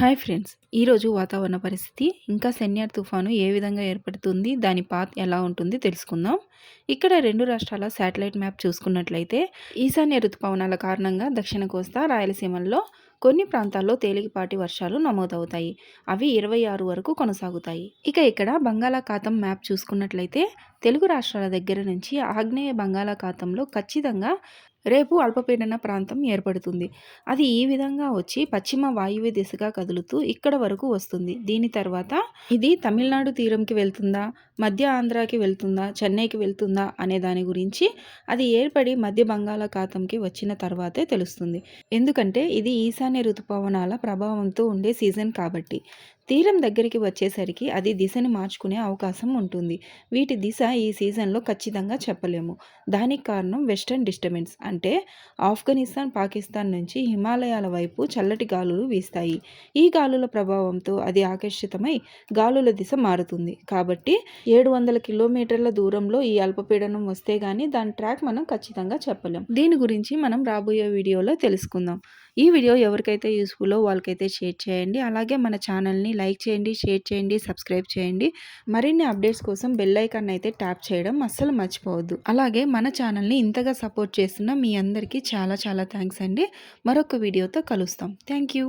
Hi friends. ఈరోజు వాతావరణ పరిస్థితి ఇంకా సెన్యార్ తుఫాను ఏ విధంగా ఏర్పడుతుంది దాని పాత్ ఎలా ఉంటుంది తెలుసుకుందాం. ఇక్కడ రెండు రాష్ట్రాల శాటిలైట్ మ్యాప్ చూసుకున్నట్లయితే ఈశాన్య ఋతుపవనాల కారణంగా దక్షిణ కోస్తా రాయలసీమల్లో కొన్ని ప్రాంతాల్లో తేలికపాటి వర్షాలు నమోదవుతాయి. అవి ఇరవై ఆరు వరకు కొనసాగుతాయి. ఇక ఇక్కడ బంగాళాఖాతం మ్యాప్ చూసుకున్నట్లయితే తెలుగు రాష్ట్రాల దగ్గర నుంచి ఆగ్నేయ బంగాళాఖాతంలో ఖచ్చితంగా రేపు అల్పపీడన ప్రాంతం ఏర్పడుతుంది. అది ఈ విధంగా వచ్చి పశ్చిమ వాయువ్య దిశగా కదులుతూ ఇక్కడ వరకు వస్తుంది. దీని తర్వాత ఇది తమిళనాడు తీరంకి వెళ్తుందా? మధ్య ఆంధ్రాకి వెళ్తుందా చెన్నైకి వెళ్తుందా అనే దాని గురించి అది ఏర్పడి మధ్య బంగాళాఖాతంకి వచ్చిన తర్వాతే తెలుస్తుంది. ఎందుకంటే ఇది ఈశాన్య ఋతుపవనాల ప్రభావంతో ఉండే సీజన్ కాబట్టి. తీరం దగ్గరికి వచ్చేసరికి అది దిశను మార్చుకునే అవకాశం ఉంటుంది. వీటి దిశ ఈ సీజన్లో ఖచ్చితంగా చెప్పలేము. దానికి కారణం వెస్టర్న్ డిస్టర్బెన్స్. అంటే ఆఫ్ఘనిస్తాన్ పాకిస్తాన్ నుంచి హిమాలయాల వైపు చల్లటి గాలులు వీస్తాయి. ఈ గాలుల ప్రభావంతో అది ఆకర్షితమై గాలుల దిశ మారుతుంది. కాబట్టి ఏడు వందల కిలోమీటర్ల దూరంలో ఈ అల్పపీడనం వస్తే గానీ దాని ట్రాక్ మనం ఖచ్చితంగా చెప్పలేం. దీని గురించి మనం రాబోయే వీడియోలో తెలుసుకుందాం. ఈ వీడియో ఎవరికైతే యూస్ఫుల్లో వాళ్ళకైతే షేర్ చేయండి. అలాగే మన ఛానల్ని లైక్ చేయండి షేర్ చేయండి సబ్స్క్రైబ్ చేయండి. మరిన్ని అప్డేట్స్ కోసం బెల్ ఐకాన్ అయితే ట్యాప్ చేయడం అస్సలు మర్చిపోవద్దు. అలాగే మన ఛానల్ని ఇంతగా సపోర్ట్ చేస్తున్న మీ అందరికీ చాలా చాలా థ్యాంక్స్ అండి. మరొక వీడియోతో కలుస్తాం. Thank you.